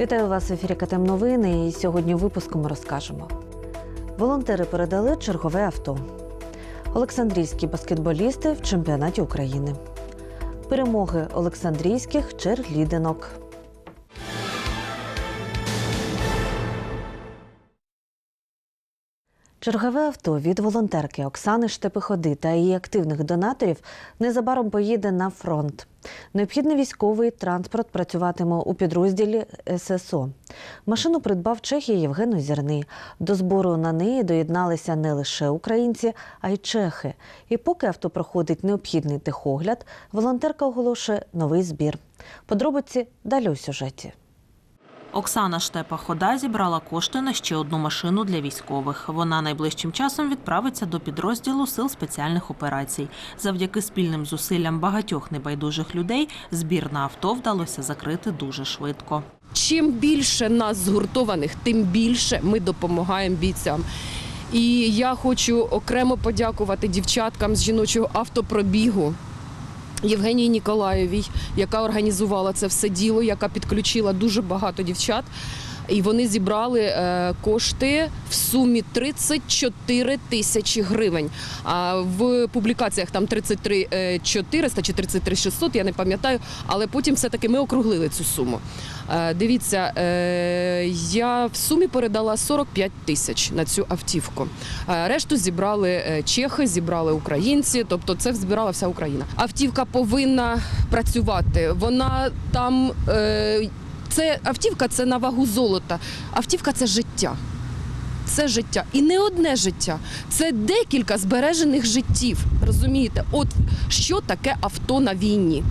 Вітаю вас в ефірі КТМ Новини. І сьогодні у випуску ми розкажемо. Волонтери передали чергове авто. Олександрійські баскетболісти в чемпіонаті України. Перемоги Олександрійських черлідинок. Чергове авто від волонтерки Оксани Штепиходи та її активних донаторів незабаром поїде на фронт. Необхідний військовий транспорт працюватиме у підрозділі ССО. Машину придбав Чехії Євген Озірний. До збору на неї доєдналися не лише українці, а й чехи. І поки авто проходить необхідний техогляд, волонтерка оголошує новий збір. Подробиці далі у сюжеті. Оксана Штепа Хода зібрала кошти на ще одну машину для військових. Вона найближчим часом відправиться до підрозділу сил спеціальних операцій. Завдяки спільним зусиллям багатьох небайдужих людей збір на авто вдалося закрити дуже швидко. Чим більше нас згуртованих, тим більше ми допомагаємо бійцям. І я хочу окремо подякувати дівчаткам з жіночого автопробігу. Євгенії Ніколаєвій, яка організувала це все діло, яка підключила дуже багато дівчат. І вони зібрали е, кошти в сумі 34 тисячі гривень. А в публікаціях там 33 е, 400 чи 33 600, я не пам'ятаю, але потім все-таки ми округлили цю суму. Е, Дивіться, е, я в сумі передала 45 тисяч на цю автівку. Е, Решту зібрали е, чехи, зібрали українці, тобто це збирала вся Україна. Автівка повинна працювати. Вона там. Це автівка це на вагу золота. Автівка це життя. Це життя. І не одне життя. Це декілька збережених життів. Розумієте? От що таке авто на війні?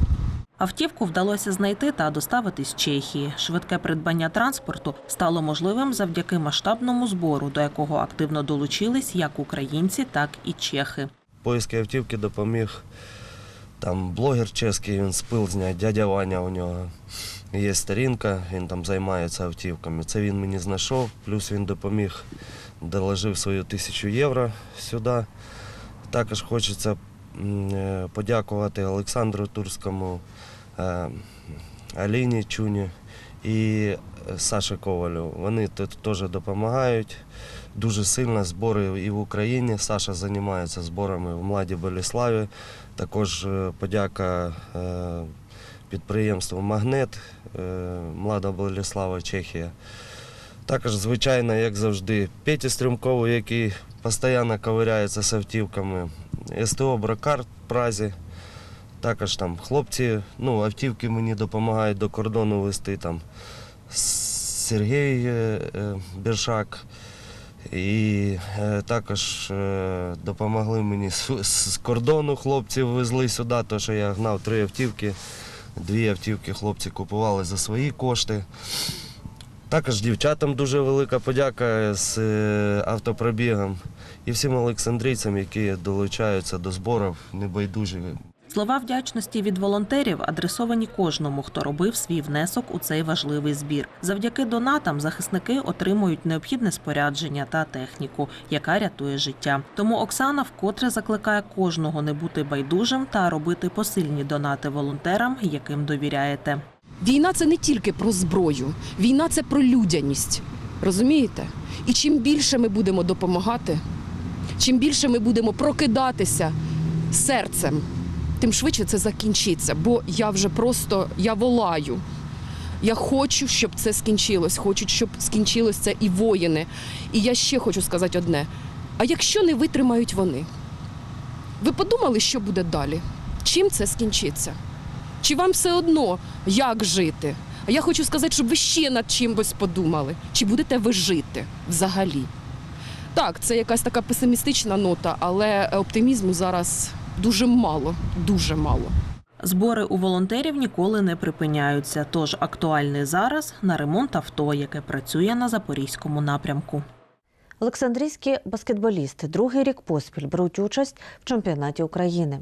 Автівку вдалося знайти та доставити з Чехії. Швидке придбання транспорту стало можливим завдяки масштабному збору, до якого активно долучились як українці, так і чехи. поиски автівки допоміг там блогер чеський, він спил зняти, дядя Ваня у нього. Є сторінка, він там займається автівками. Це він мені знайшов, плюс він допоміг, доложив свою тисячу євро сюди. Також хочеться е, подякувати Олександру Турському, е, Аліні Чуні і Саші Ковалю. Вони тут теж допомагають дуже сильно. Збори і в Україні. Саша займається зборами в Младі Боліславі. Також е, подяка підприємству Магнет, е, Млада Боліслава, Чехія. Також, звичайно, як завжди, Петі Стрімкову, який постійно ковиряється з автівками. СТО Бракар в Празі. Також там хлопці, ну, автівки мені допомагають до кордону вести. Там Сергій е, е, І е, також допомогли мені з кордону хлопці везли сюди, тому що я гнав три автівки. Дві автівки хлопці купували за свої кошти. Також дівчатам дуже велика подяка з е, автопробігом і всім олександрійцям, які долучаються до зборів небайдужі. Слова вдячності від волонтерів адресовані кожному, хто робив свій внесок у цей важливий збір. Завдяки донатам захисники отримують необхідне спорядження та техніку, яка рятує життя. Тому Оксана вкотре закликає кожного не бути байдужим та робити посильні донати волонтерам, яким довіряєте. Війна це не тільки про зброю, війна це про людяність. Розумієте? І чим більше ми будемо допомагати, чим більше ми будемо прокидатися серцем, тим швидше це закінчиться. Бо я вже просто я волаю. Я хочу, щоб це скінчилось. Хочу, щоб скінчилось це і воїни. І я ще хочу сказати одне: а якщо не витримають вони, ви подумали, що буде далі? Чим це скінчиться? Чи вам все одно, як жити? А я хочу сказати, щоб ви ще над чимось подумали. Чи будете ви жити взагалі? Так, це якась така песимістична нота, але оптимізму зараз дуже мало, дуже мало. Збори у волонтерів ніколи не припиняються. Тож актуальний зараз на ремонт авто, яке працює на запорізькому напрямку. Олександрійські баскетболісти другий рік поспіль беруть участь в чемпіонаті України.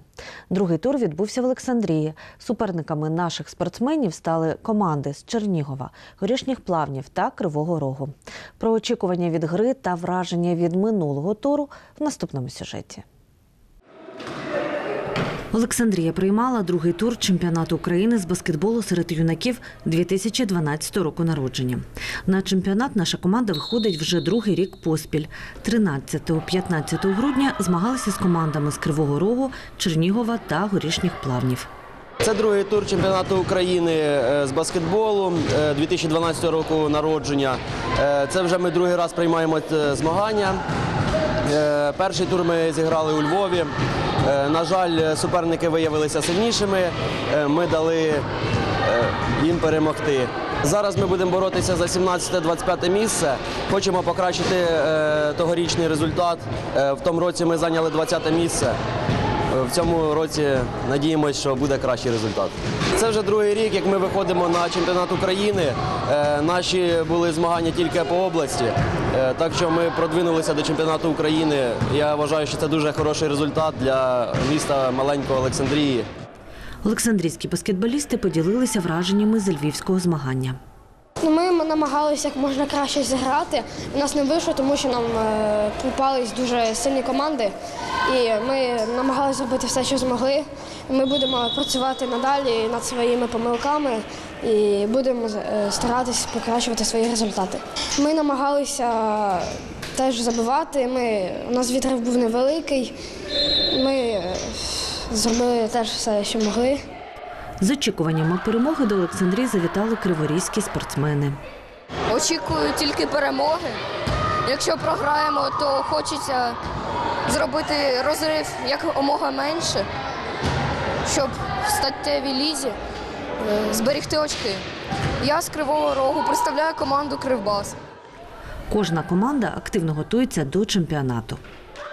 Другий тур відбувся в Олександрії. Суперниками наших спортсменів стали команди з Чернігова, Горішніх Плавнів та Кривого Рогу. Про очікування від гри та враження від минулого туру в наступному сюжеті. Олександрія приймала другий тур чемпіонату України з баскетболу серед юнаків 2012 року народження. На чемпіонат наша команда виходить вже другий рік поспіль. 13-15 грудня змагалися з командами з Кривого Рогу, Чернігова та Горішніх Плавнів. Це другий тур чемпіонату України е, з баскетболу е, 2012 року народження. Е, Це вже ми другий раз приймаємо е, змагання. Е, Перший тур ми зіграли у Львові. Е, На жаль, суперники виявилися сильнішими. Е, Ми дали їм перемогти. Зараз ми будемо боротися за 17-25 місце. Хочемо покращити тогорічний результат. В тому році ми зайняли 20 місце. В цьому році надіємося, що буде кращий результат. Це вже другий рік, як ми виходимо на чемпіонат України. Наші були змагання тільки по області, так що ми продвинулися до чемпіонату України. Я вважаю, що це дуже хороший результат для міста маленького Олександрії. Олександрійські баскетболісти поділилися враженнями з львівського змагання. Ну, Ми намагалися як можна краще зіграти. У нас не вийшло, тому що нам е, попались дуже сильні команди. І ми намагалися зробити все, що змогли. Ми будемо працювати надалі над своїми помилками і будемо е, старатися покращувати свої результати. Ми намагалися теж забивати. Ми, у нас відрив був невеликий. Ми е, зробили теж все, що могли. З очікуваннями перемоги до Олександрії завітали криворізькі спортсмени. Очікую тільки перемоги. Якщо програємо, то хочеться зробити розрив якомога менше, щоб в статтєвій лізі е, зберегти очки. Я з Кривого Рогу представляю команду Кривбас. Кожна команда активно готується до чемпіонату.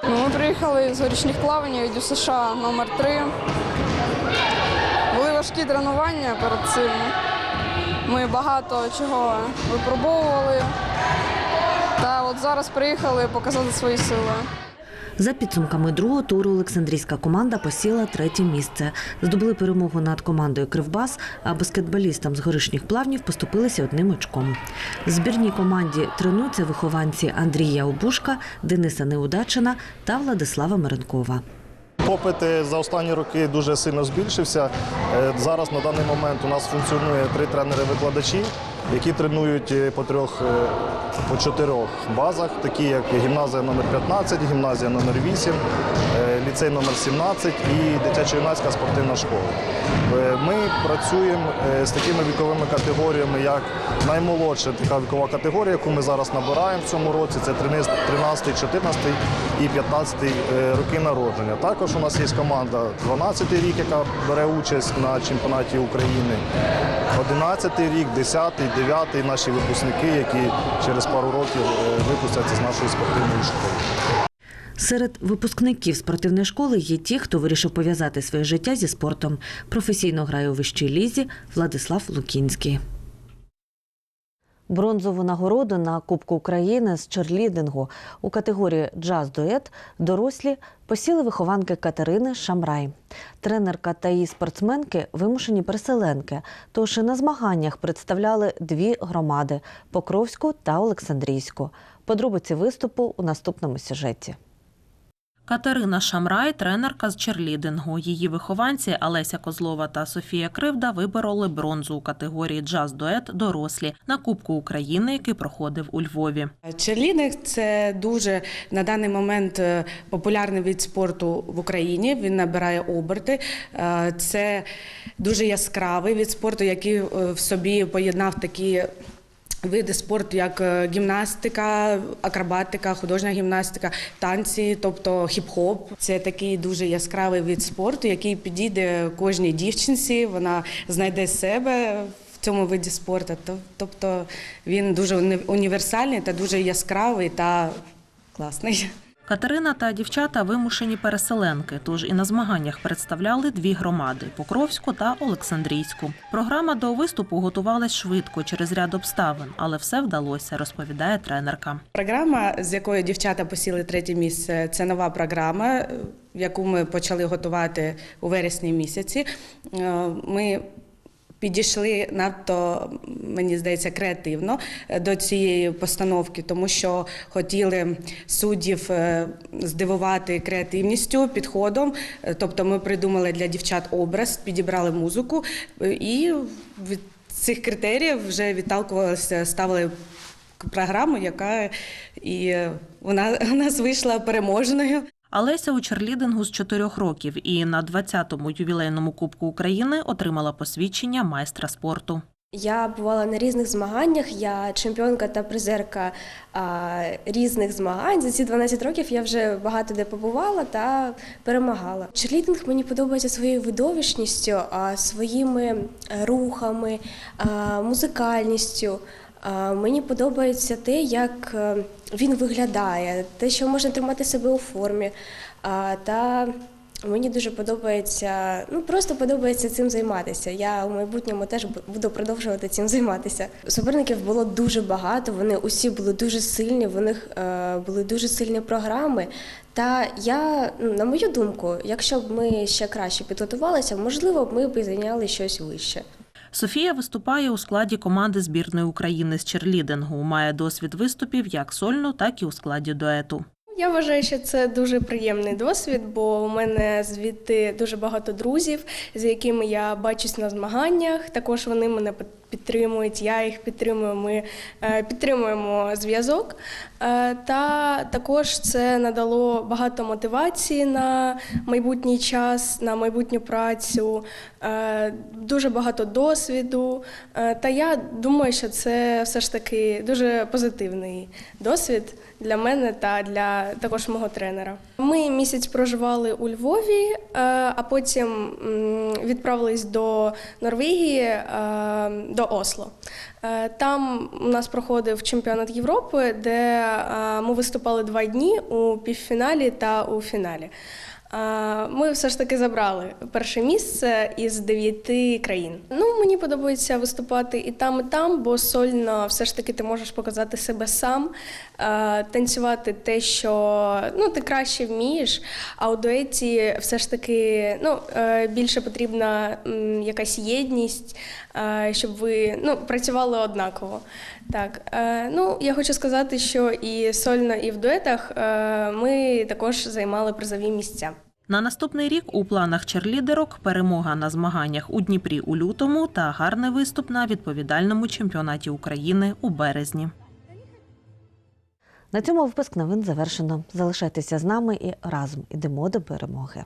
Ну, Ми приїхали з горішніх плавань від США номер 3 Були важкі тренування перед цим. Ми багато чого випробовували. Та от зараз приїхали показати свої сили. За підсумками другого туру Олександрійська команда посіла третє місце. Здобули перемогу над командою Кривбас, а баскетболістам з горишніх плавнів поступилися одним очком. В збірній команді тренуються вихованці Андрія Обушка, Дениса Неудачина та Владислава Миренкова. Попит е, за останні роки дуже сильно збільшився. Е, Зараз на даний момент у нас функціонує три тренери-викладачі, які тренують е, по трьох е, по чотирьох базах, такі як гімназія номер 15, гімназія номер 8, е, ліцей номер 17 і дитячо-юнацька спортивна школа. Ми працюємо з такими віковими категоріями, як наймолодша така вікова категорія, яку ми зараз набираємо в цьому році. Це 13, 14 і 15 е, роки народження. Також у нас є команда 12 рік, яка бере участь на чемпіонаті України. 11 рік, 10, 9 наші випускники, які через пару років е, випустяться з нашої спортивної школи. Серед випускників спортивної школи є ті, хто вирішив пов'язати своє життя зі спортом. Професійно грає у вищій лізі Владислав Лукінський. Бронзову нагороду на Кубку України з черлідингу у категорії джаз-дует дорослі посіли вихованки Катерини Шамрай. Тренерка та її спортсменки вимушені переселенки, тож і на змаганнях представляли дві громади Покровську та Олександрійську. Подробиці виступу у наступному сюжеті. Катерина Шамрай, тренерка з черлідингу. Її вихованці Олеся Козлова та Софія Кривда вибороли бронзу у категорії джаз-дует дорослі на Кубку України, який проходив у Львові. Черлідинг – це дуже на даний момент е, популярний від спорту в Україні. Він набирає оберти. Е, Це дуже яскравий від спорту, який е, в собі поєднав такі. Види спорту, як е, гімнастика, акробатика, художня гімнастика, танці, тобто хіп-хоп. Це такий дуже яскравий вид спорту, який підійде кожній дівчинці. Вона знайде себе в цьому виді спорту. Тоб- Тобто він дуже уні- універсальний та дуже яскравий та класний. Катерина та дівчата вимушені переселенки, тож і на змаганнях представляли дві громади Покровську та Олександрійську. Програма до виступу готувалась швидко через ряд обставин, але все вдалося, розповідає тренерка. Програма, з якою дівчата посіли третє місце, це нова програма, яку ми почали готувати у вересні місяці. Е, Ми підійшли надто, мені здається, креативно е, до цієї постановки, тому що хотіли суддів е, здивувати креативністю, підходом. Е, Тобто ми придумали для дівчат образ, підібрали музику і від цих критеріїв вже відталкувалися, ставили програму, яка і вона у нас вийшла переможною. Олеся у черлідингу з чотирьох років і на 20-му ювілейному Кубку України отримала посвідчення майстра спорту. Я бувала на різних змаганнях. Я чемпіонка та призерка а, різних змагань. За ці 12 років я вже багато де побувала та перемагала. Черлідинг мені подобається своєю видовищністю, а, своїми е, рухами, а, музикальністю. Мені подобається те, як е, він виглядає, те, що можна тримати себе у формі. Та Мені дуже подобається, ну просто подобається цим займатися. Я у майбутньому теж буду продовжувати цим займатися. Суперників було дуже багато. Вони усі були дуже сильні. В них е, були дуже сильні програми. Та я, ну, на мою думку, якщо б ми ще краще підготувалися, можливо, б ми б зайняли щось вище. Софія виступає у складі команди збірної України з черлідингу. Має досвід виступів як сольно, так і у складі дуету. Я вважаю, що це дуже приємний досвід, бо у мене звідти дуже багато друзів, з якими я бачусь на змаганнях. Також вони мене підтримують, я їх підтримую. Ми е, підтримуємо зв'язок. Е, Та також це надало багато мотивації на майбутній час, на майбутню працю, е, дуже багато досвіду. Та я думаю, що це все ж таки дуже позитивний досвід для мене та для також мого тренера. Ми місяць проживали у Львові, а потім відправились до Норвегії, е, до Осло. Е, Там у нас проходив чемпіонат Європи, де е, ми виступали два дні у півфіналі та у фіналі. Е, Ми все ж таки забрали перше місце із дев'яти країн. Ну, мені подобається виступати і там, і там, бо сольно все ж таки ти можеш показати себе сам, е, танцювати те, що ну, ти краще вмієш. А у дуеті все ж таки ну, е, більше потрібна якась єдність, е, щоб ви ну, працювали однаково. Так, ну я хочу сказати, що і сольно, і в дуетах ми також займали призові місця. На наступний рік у планах черлідерок перемога на змаганнях у Дніпрі у лютому та гарний виступ на відповідальному чемпіонаті України у березні. На цьому випуск новин завершено. Залишайтеся з нами і разом ідемо до перемоги.